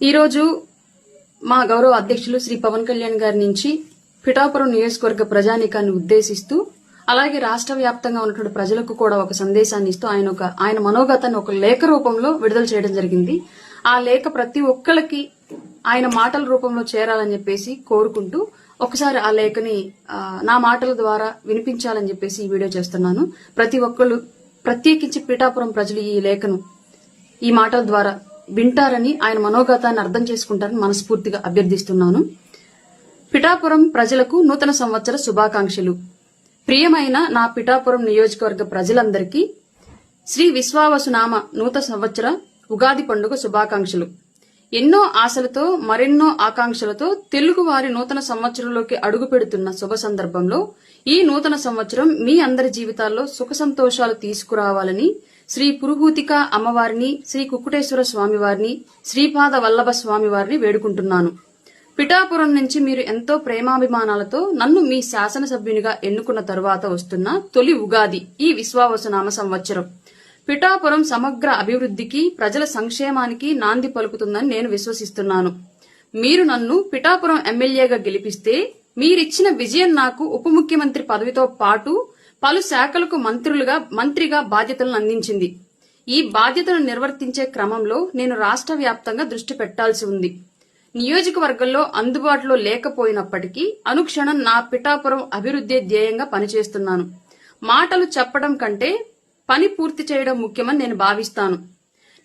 ఈరోజు మా గౌరవ అధ్యక్షులు శ్రీ పవన్ కళ్యాణ్ గారి నుంచి పిఠాపురం నియోజకవర్గ ప్రజానీకాన్ని ఉద్దేశిస్తూ అలాగే రాష్ట్ర వ్యాప్తంగా ఉన్నటువంటి ప్రజలకు కూడా ఒక సందేశాన్ని ఇస్తూ ఆయన ఒక ఆయన మనోగతాన్ని ఒక లేఖ రూపంలో విడుదల చేయడం జరిగింది. ఆ లేఖ ప్రతి ఒక్కరికి ఆయన మాటల రూపంలో చేరాలని చెప్పేసి కోరుకుంటూ ఒకసారి ఆ లేఖని నా మాటల ద్వారా వినిపించాలని చెప్పేసి ఈ వీడియో చేస్తున్నాను. ప్రతి ఒక్కళ్ళు ప్రత్యేకించి పిఠాపురం ప్రజలు ఈ లేఖను ఈ మాటల ద్వారా వింటారని ఆయన మనోగతాన్ని అర్థం చేసుకుంటారని మనస్ఫూర్తిగా అభ్యర్థిస్తున్నాను. పిఠాపురం ప్రజలకు నూతన సంవత్సర శుభాకాంక్షలు. ప్రియమైన నా పిఠాపురం నియోజకవర్గ ప్రజలందరికీ శ్రీ విశ్వావసునామ నూతన సంవత్సర ఉగాది పండుగ శుభాకాంక్షలు. ఎన్నో ఆశలతో మరెన్నో ఆకాంక్షలతో తెలుగువారి నూతన సంవత్సరంలోకి అడుగు పెడుతున్న శుభ సందర్భంలో ఈ నూతన సంవత్సరం మీ అందరి జీవితాల్లో సుఖ సంతోషాలు తీసుకురావాలని శ్రీ పురుహూతిక అమ్మవారిని శ్రీ కుక్కుటేశ్వర స్వామివారిని శ్రీపాద వల్లభ స్వామివారిని వేడుకుంటున్నాను. పిఠాపురం నుంచి మీరు ఎంతో ప్రేమాభిమానాలతో నన్ను మీ శాసనసభ్యునిగా ఎన్నుకున్న తరువాత వస్తున్న తొలి ఉగాది ఈ విశ్వావసనామ సంవత్సరం. పిఠాపురం సమగ్ర అభివృద్ధికి ప్రజల సంక్షేమానికి నాంది పలుకుతుందని నేను విశ్వసిస్తున్నాను. మీరు నన్ను పిఠాపురం ఎమ్మెల్యేగా గెలిపిస్తే మీరిచ్చిన విజయం నాకు ఉప ముఖ్యమంత్రి పదవితో పాటు పలు శాఖలకు మంత్రులుగా మంత్రిగా బాధ్యతలను అందించింది. ఈ బాధ్యతను నిర్వర్తించే క్రమంలో నేను రాష్ట్ర వ్యాప్తంగా దృష్టి పెట్టాల్సి ఉంది. నియోజకవర్గంలో అందుబాటులో లేకపోయినప్పటికీ అనుక్షణం నా పిఠాపురం అభివృద్ధి ధ్యేయంగా పనిచేస్తున్నాను. మాటలు చెప్పడం కంటే పని పూర్తి చేయడం ముఖ్యమని నేను భావిస్తాను.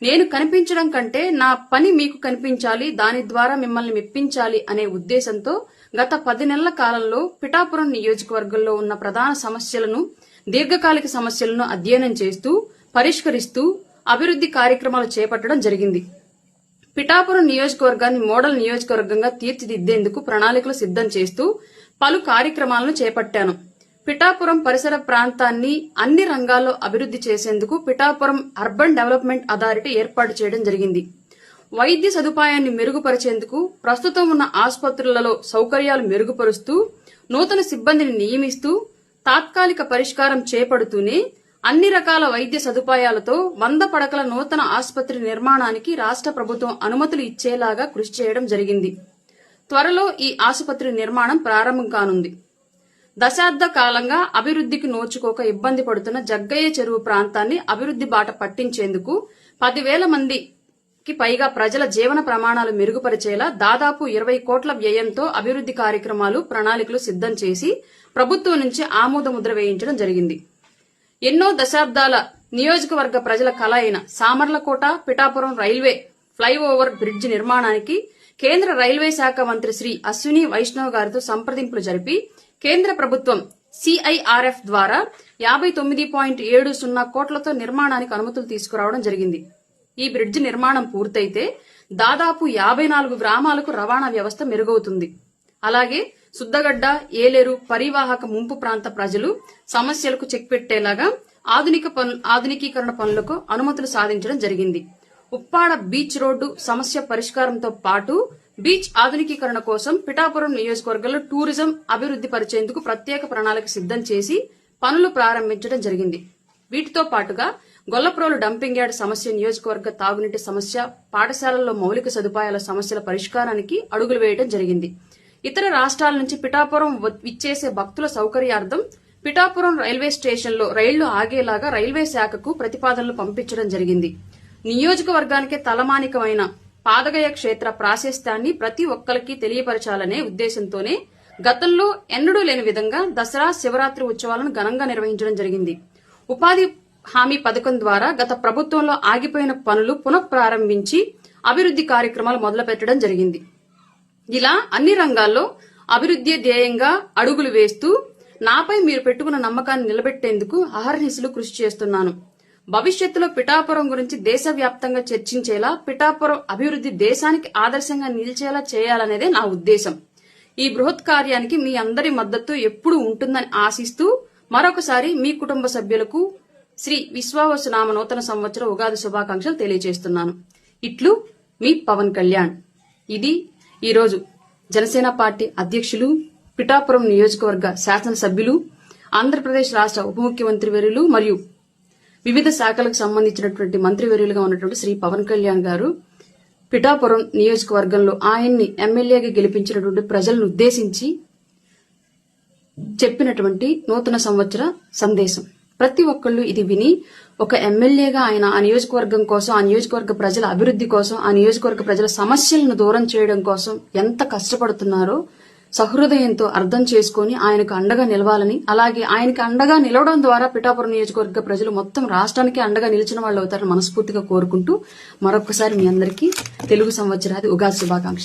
నేను కనిపించడం కంటే నా పని మీకు కనిపించాలి దాని ద్వారా మిమ్మల్ని మెప్పించాలి అనే ఉద్దేశంతో గత పది నెలల కాలంలో పిఠాపురం నియోజకవర్గంలో ఉన్న ప్రధాన సమస్యలను దీర్ఘకాలిక సమస్యలను అధ్యయనం చేస్తూ పరిష్కరిస్తూ అభివృద్ధి కార్యక్రమాలు చేపట్టడం జరిగింది. పిఠాపురం నియోజకవర్గాన్ని మోడల్ నియోజకవర్గంగా తీర్చిదిద్దేందుకు ప్రణాళికలు సిద్ధం చేస్తూ పలు కార్యక్రమాలను చేపట్టాను. పిఠాపురం పరిసర ప్రాంతాన్ని అన్ని రంగాల్లో అభివృద్ధి చేసేందుకు పిఠాపురం అర్బన్ డెవలప్మెంట్ అథారిటీ ఏర్పాటు చేయడం జరిగింది. వైద్య సదుపాయాన్ని మెరుగుపరిచేందుకు ప్రస్తుతం ఉన్న ఆసుపత్రులలో సౌకర్యాలు మెరుగుపరుస్తూ నూతన సిబ్బందిని నియమిస్తూ తాత్కాలిక పరిష్కారం చేపడుతూనే అన్ని రకాల వైద్య సదుపాయాలతో వంద పడకల నూతన ఆసుపత్రి నిర్మాణానికి రాష్ట్ర ప్రభుత్వం అనుమతులు ఇచ్చేలాగా కృషి చేయడం జరిగింది. త్వరలో ఈ ఆసుపత్రి నిర్మాణం ప్రారంభం కానుంది. దశాబ్ద కాలంగా అభివృద్ధికి నోచుకోక ఇబ్బంది పడుతున్న జగ్గయ్య చెరువు ప్రాంతాన్ని అభివృద్ధి బాట పట్టించేందుకు పదివేల మందికి పైగా ప్రజల జీవన ప్రమాణాలు మెరుగుపరిచేలా దాదాపు ఇరవై కోట్ల వ్యయంతో అభివృద్ధి కార్యక్రమాలు ప్రణాళికలు సిద్ధం చేసి ప్రభుత్వం నుంచి ఆమోదముద్ర వేయించడం జరిగింది. ఎన్నో దశాబ్దాల నియోజకవర్గ ప్రజల కల అయిన Samarlakota Pithapuram railway flyover bridge నిర్మాణానికి కేంద్ర రైల్వే శాఖ మంత్రి శ్రీ అశ్విని వైష్ణవ్ గారితో సంప్రదింపులు జరిపి కేంద్ర ప్రభుత్వం సిఐఆర్ఎఫ్ ద్వారా యాభై తొమ్మిది పాయింట్ ఏడు సున్నా కోట్లతో నిర్మాణానికి అనుమతులు తీసుకురావడం జరిగింది. ఈ బ్రిడ్జ్ నిర్మాణం పూర్తయితే దాదాపు యాభై నాలుగు గ్రామాలకు రవాణా వ్యవస్థ మెరుగవుతుంది. అలాగే సుద్దగడ్డ ఏలేరు పరివాహక ముంపు ప్రాంత ప్రజలు సమస్యలకు చెక్ పెట్టేలాగా ఆధునిక ఆధునికీకరణ పనులకు అనుమతులు సాధించడం జరిగింది. ఉప్పాడ బీచ్ రోడ్డు సమస్య పరిష్కారంతో పాటు బీచ్ ఆధునికీకరణ కోసం పిఠాపురం నియోజకవర్గంలో టూరిజం అభివృద్ధి పరిచేందుకు ప్రత్యేక ప్రణాళిక సిద్ధం చేసి పనులు ప్రారంభించడం జరిగింది. వీటితో పాటుగా గొల్లప్రోలు డంపింగ్ యార్డ్ సమస్య నియోజకవర్గ తాగునీటి సమస్య పాఠశాలల్లో మౌలిక సదుపాయాల సమస్యల పరిష్కారానికి అడుగులు వేయడం జరిగింది. ఇతర రాష్ట్రాల నుంచి పిఠాపురం విచ్చేసే భక్తుల సౌకర్యార్థం పిఠాపురం రైల్వే స్టేషన్లో రైళ్ళు ఆగేలాగా రైల్వే శాఖకు ప్రతిపాదనలు పంపించడం జరిగింది. నియోజకవర్గానికే తలమానికమైన పాదగయ క్షేత్ర ప్రాశస్త్యాన్ని ప్రతి ఒక్కరికి తెలియపరచాలనే ఉద్దేశంతోనే గతంలో ఎన్నడూ లేని విధంగా దసరా శివరాత్రి ఉత్సవాలను ఘనంగా నిర్వహించడం జరిగింది. ఉపాధి హామీ పథకం ద్వారా గత ప్రభుత్వంలో ఆగిపోయిన పనులు పునఃప్రారంభించి అభివృద్ధి కార్యక్రమాలు మొదలుపెట్టడం జరిగింది. ఇలా అన్ని రంగాల్లో అభివృద్ధి ధ్యేయంగా అడుగులు వేస్తూ నాపై మీరు పెట్టుకున్న నమ్మకాన్ని నిలబెట్టేందుకు అహర్నిశలు కృషి చేస్తున్నాను. భవిష్యత్తులో పిఠాపురం గురించి దేశవ్యాప్తంగా చర్చించేలా పిఠాపురం అభివృద్ధి దేశానికి ఆదర్శంగా నిలిచేలా చేయాలనేదే నా ఉద్దేశం. ఈ బృహత్ కార్యానికి మీ అందరి మద్దతు ఎప్పుడూ ఉంటుందని ఆశిస్తూ మరొకసారి మీ కుటుంబ సభ్యులకు శ్రీ విశ్వావసునామ నూతన సంవత్సర ఉగాది శుభాకాంక్షలు తెలియజేస్తున్నాను. ఇట్లు మీ పవన్ కళ్యాణ్. ఇది ఈరోజు జనసేన పార్టీ అధ్యక్షులు పిఠాపురం నియోజకవర్గ శాసనసభ్యులు ఆంధ్రప్రదేశ్ రాష్ట్ర ఉప ముఖ్యమంత్రి వర్యులు మరియు వివిధ శాఖలకు సంబంధించినటువంటి మంత్రివర్యులుగా ఉన్నటువంటి శ్రీ పవన్ కళ్యాణ్ గారు పిఠాపురం నియోజకవర్గంలో ఆయన్ని ఎమ్మెల్యేగా గెలిపించినటువంటి ప్రజలను ఉద్దేశించి చెప్పినటువంటి నూతన సంవత్సర సందేశం. ప్రతి ఒక్కళ్ళు ఇది విని ఒక ఎమ్మెల్యేగా ఆయన ఆ నియోజకవర్గం కోసం ఆ నియోజకవర్గ ప్రజల అభివృద్ధి కోసం ఆ నియోజకవర్గ ప్రజల సమస్యలను దూరం చేయడం కోసం ఎంత కష్టపడుతున్నారో సహృదయంతో అర్థం చేసుకొని ఆయనకు అండగా నిలవాలని అలాగే ఆయనకి అండగా నిలవడం ద్వారా పిఠాపురం నియోజకవర్గ ప్రజలు మొత్తం రాష్ట్రానికి అండగా నిలిచిన వాళ్ళు అవుతారని మనస్ఫూర్తిగా కోరుకుంటూ మరొకసారి మీ అందరికీ తెలుగు సంవత్సరాది ఉగాది శుభాకాంక్షలు.